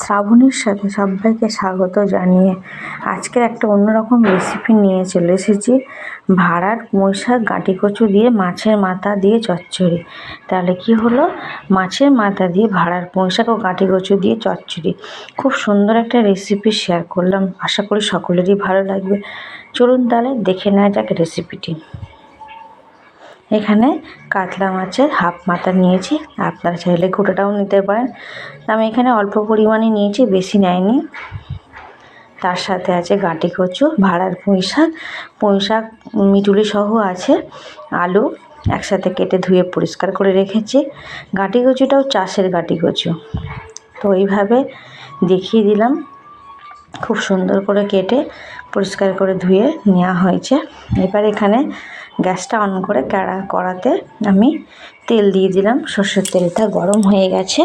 শ্রাবণীর সাথে সবাইকে স্বাগত জানিয়ে আজকের একটা অন্যরকম রেসিপি নিয়ে চলে এসেছি। ভাড়ার পুঁই শাক গাঁটি কচু দিয়ে, মাছের মাথা দিয়ে চচ্চড়ি। তাহলে কি হলো? মাছের মাথা দিয়ে ভাড়ার পুঁই শাক ও গাঁটি কচু দিয়ে চচ্চড়ি। খুব সুন্দর একটা রেসিপি শেয়ার করলাম। আশা করি সকলেরই ভালো লাগবে। চলুন তাহলে দেখে নেওয়া যাক রেসিপিটি এখানে কাতলা মাছের হাফ মাথা নিয়েছি। আপনারা চাইলে গোটাটাও নিতে পারেন। আমি এখানে অল্প পরিমাণে নিয়েছি, বেশি নেয়নি। তার সাথে আছে গাঁটি কচু, ভাড়ার পুঁই শাক পুঁই শাক, মিটুলি সহ আছে আলু একসাথে কেটে ধুয়ে পরিষ্কার করে রেখেছি। গাঁটি কচুটাও চাষের গাঁটি কচু। তো এইভাবে দেখিয়ে দিলাম। খুব সুন্দর করে কেটে পরিষ্কার করে ধুয়ে নেওয়া হয়েছে। এবার এখানে গ্যাসটা অন করে কড়া কড়াতে আমি তেল দিয়ে দিলাম। সর্ষের তেলটা গরম হয়ে গেছে।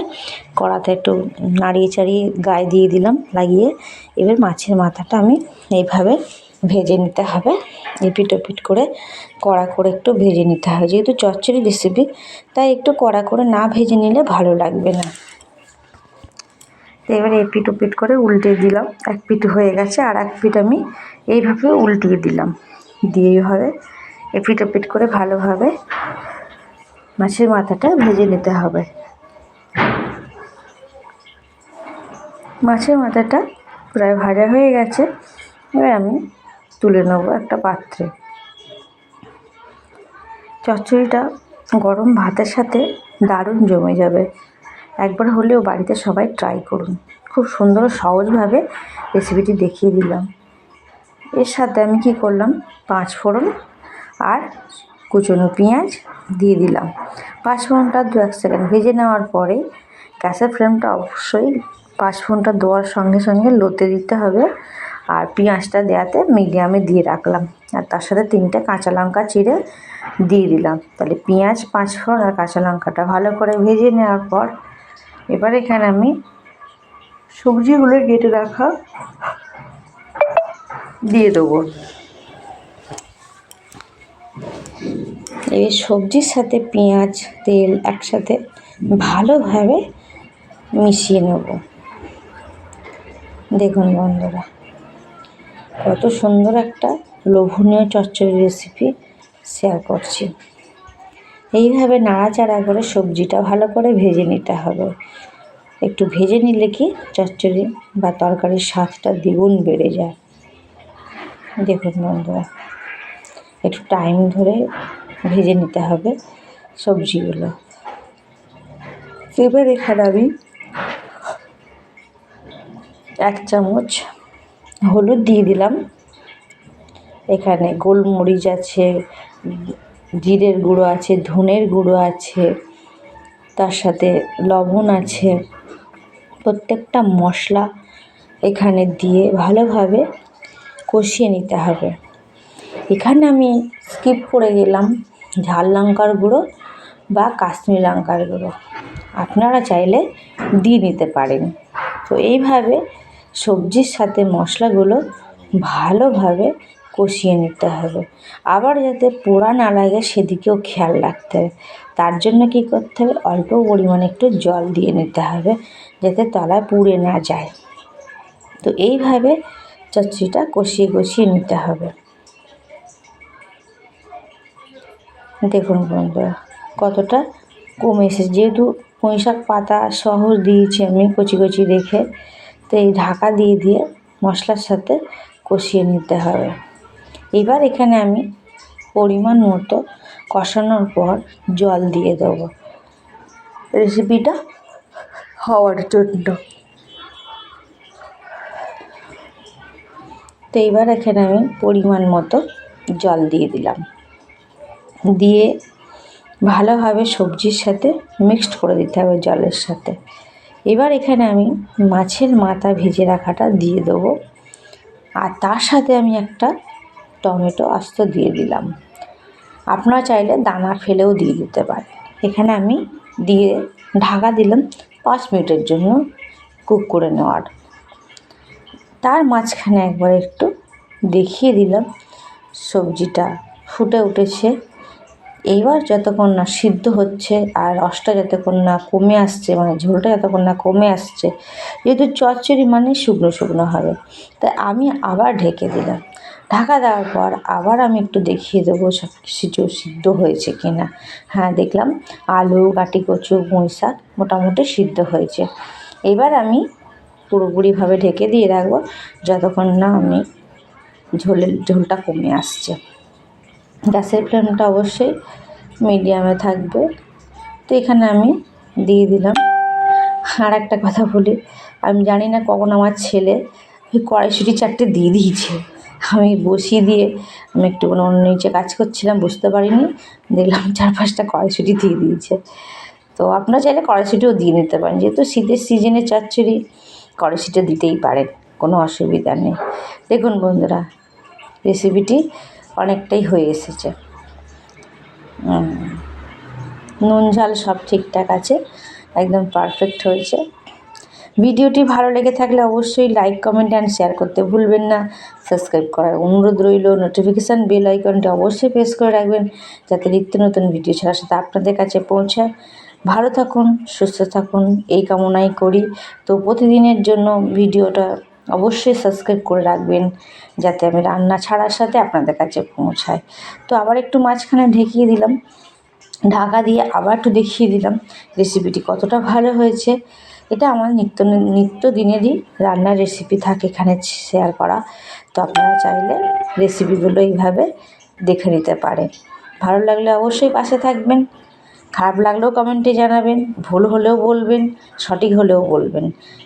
কড়াতে একটু নাড়িয়ে চাড়িয়ে গায়ে দিয়ে দিলাম লাগিয়ে। এবার মাছের মাথাটা আমি এইভাবে ভেজে নিতে হবে। এপিট ওপিট করে কড়া করে একটু ভেজে নিতে হবে। যেহেতু চচ্চড়ি রেসিপি তাই একটু কড়া করে না ভেজে নিলে ভালো লাগবে না। এবারে এপিট ওপিট করে উল্টে দিলাম। এক পিঠ হয়ে গেছে আর এক পিঠ আমি এইভাবে উল্টিয়ে দিলাম। দিয়ে এইভাবে এপিট ওপিট করে ভালোভাবে মাছের মাথাটা ভেজে নিতে হবে। মাছের মাথাটা প্রায় ভাজা হয়ে গেছে। এবার আমি তুলে নেব একটা পাত্রে। চচ্চড়িটা গরম ভাতের সাথে দারুণ জমে যাবে। একবার হলেও বাড়িতে সবাই ট্রাই করুন। খুব সুন্দর সহজভাবে রেসিপিটি দেখিয়ে দিলাম। এর সাথে আমি কি করলাম? পাঁচ ফোড়ন আর কুচনো পেঁয়াজ দিয়ে দিলাম। পাঁচ ফোড়নটা দু এক সেকেন্ড ভেজে নেওয়ার পরে গ্যাসের ফ্লেমটা অবশ্যই পাঁচ ফোড়নটা দেওয়ার সঙ্গে সঙ্গে লোতে দিতে হবে আর পেঁয়াজটা দেওয়াতে মিডিয়ামে দিয়ে রাখলাম। আর তার সাথে তিনটে কাঁচা লঙ্কা চিড়ে দিয়ে দিলাম। তাহলে পেঁয়াজ, পাঁচ আর কাঁচা লঙ্কাটা ভালো করে ভেজে নেওয়ার পর এবার এখানে আমি সবজিগুলো কেটে রাখা দিয়ে দেবো। এই সবজির সাথে পেঁয়াজ, তেল একসাথে ভালোভাবে মিশিয়ে নেব। দেখুন বন্ধুরা, কত সুন্দর একটা লোভনীয় চচ্চড়ি রেসিপি শেয়ার করছি। এইভাবে নাড়াচাড়া করে সবজিটা ভালো করে ভেজে নিতে হবে। একটু ভেজে নিলে কি চচ্চড়ি বা তরকারির স্বাদটা দ্বিগুণ বেড়ে যায়। দেখুন বন্ধুরা একটু টাইম ধরে ভেজে নিতে হবে সবজিগুলো। এবার এখানে আমি এক চামচ হলুদ দিয়ে দিলাম। এখানে গোলমরিচ আছে, জিরের গুঁড়ো আছে, ধনের গুঁড়ো আছে, তার সাথে লবণ আছে, প্রত্যেকটা মশলা এখানে দিয়ে ভালোভাবে কষিয়ে নিতে হবে। এখানে আমি স্কিপ করে গেলাম ঝাল লঙ্কার গুঁড়ো বা কাশ্মীর লঙ্কার গুঁড়ো। আপনারা চাইলে দিয়ে নিতে পারেন। তো এইভাবে সবজির সাথে মশলাগুলো ভালোভাবে কষিয়ে নিতে হবে। আবার যাতে পোড়া না লাগে সেদিকেও খেয়াল রাখতে হবে। তার জন্য কী করতে হবে? অল্প পরিমাণে একটু জল দিয়ে নিতে হবে যাতে তলায় পুড়ে না যায়। তো এইভাবে চচ্চড়িটা কষিয়ে কষিয়ে নিতে হবে। দেখুন বন্ধুরা, কতটা কমে এসেছে। যেহেতু পুঁই শাক পাতা সহ দিয়েছি আমি কচি কচি রেখে তো এই ঢাকা দিয়ে দিয়ে মশলার সাথে কষিয়ে নিতে হবে। এবার এখানে আমি পরিমাণ মতো কষানোর পর জল দিয়ে দেবো। রেসিপিটা হওয়ার জন্য। তো এবার এখানে আমি পরিমাণ মতো জল দিয়ে দিলাম। দিয়ে ভালোভাবে সবজির সাথে মিক্সড করে দিতে হবে জলের সাথে। এবার এখানে আমি মাছের মাথা ভেজে রাখাটা দিয়ে দেবো। আর তার সাথে আমি একটা টমেটো আস্ত দিয়ে দিলাম। আপনারা চাইলে দানা ফেলেও দিয়ে দিতে পারেন। এখানে আমি দিয়ে ঢাকা দিলাম পাঁচ মিনিটের জন্য কুক করে নেওয়ার। তার মাঝখানে একবার একটু দেখিয়ে দিলাম সবজিটা ফুটে উঠেছে। এইবার যতক্ষণ না সিদ্ধ হচ্ছে আর রসটা যতক্ষণ না কমে আসছে মানে ঝোলটা যতক্ষণ না কমে আসছে, যেহেতু চচ্চড়ি মানে শুকনো শুকনো হবে, তাই আমি আবার ঢেকে দিলাম। ঢাকা দেওয়ার পর আবার আমি একটু দেখিয়ে দেবো সব কিছু সিদ্ধ হয়েছে কি না হ্যাঁ দেখলাম আলু গাটি কচু, পুঁই শাক মোটামুটি সিদ্ধ হয়েছে। এবার আমি পুরোপুরিভাবে ঢেকে দিয়ে রাখব যতক্ষণ না আমি ঝোলের, ঝোলটা কমে আসছে। গ্যাসের ফ্লেমটা অবশ্যই মিডিয়ামে থাকবে। তো এখানে আমি দিয়ে দিলাম। আর একটা কথা বলি, আমি জানি না কখন আমার ছেলে ওই কড়াইশুঁটি চারটে দিয়ে দিয়েছে। আমি বসিয়ে দিয়ে আমি একটু অন্য নিচে কাজ করছিলাম বুঝতে পারিনি। দেখলাম চার পাঁচটা কড়াইশুঁটি দিয়ে দিয়েছে। তো আপনারা চাইলে কড়াইশুটিও দিয়ে নিতে পারেন। যেহেতু শীতের সিজনে চচ্চড়ি, কড়াইশুঁটি দিতেই পারেন, কোনো অসুবিধা নেই। দেখুন বন্ধুরা রেসিপিটি অনেকটাই হয়ে এসেছে। নুন, ঝাল সব ঠিকঠাক আছে, একদম পারফেক্ট হয়েছে। ভিডিওটি ভালো লেগে থাকলে অবশ্যই লাইক কমেন্ট অ্যান্ড শেয়ার করতে ভুলবেন না। সাবস্ক্রাইব করার অনুরোধ রইল। নোটিফিকেশান বেল আইকনটি অবশ্যই প্রেস করে রাখবেন, যাতে নিত্য নতুন ভিডিও ছাড়ার সাথে আপনাদের কাছে পৌঁছায়। ভালো থাকুন, সুস্থ থাকুন, এই কামনাই করি। তো প্রতিদিনের জন্য ভিডিওটা অবশ্যই সাবস্ক্রাইব করে রাখবেন যাতে আমি রান্না ছাড়ার সাথে আপনাদের কাছে পৌঁছায়। তো আবার একটু মাঝখানে ঢেকিয়ে দিলাম। ঢাকা দিয়ে আবার একটু দেখিয়ে দিলাম রেসিপিটি কতটা ভালো হয়েছে। এটা আমার নিত্য নিত্য দিনেরই রান্নার রেসিপি থাকে এখানে শেয়ার করা। তো আপনারা চাইলে রেসিপিগুলো এইভাবে দেখে নিতে পারেন। ভালো লাগলে অবশ্যই পাশে থাকবেন। খারাপ লাগলেও কমেন্টে জানাবেন। ভুল হলেও বলবেন। সঠিক হলেও বলবেন।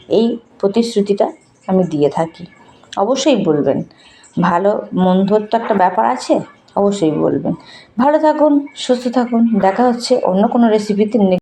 এই প্রতিশ্রুতিটা আমি দিয়ে থাকি। অবশ্যই বলবেন। ভালো, মন্দর তো একটা ব্যাপার আছে, অবশ্যই বলবেন। ভালো থাকুন, সুস্থ থাকুন, দেখা হচ্ছে অন্য কোনো রেসিপিতে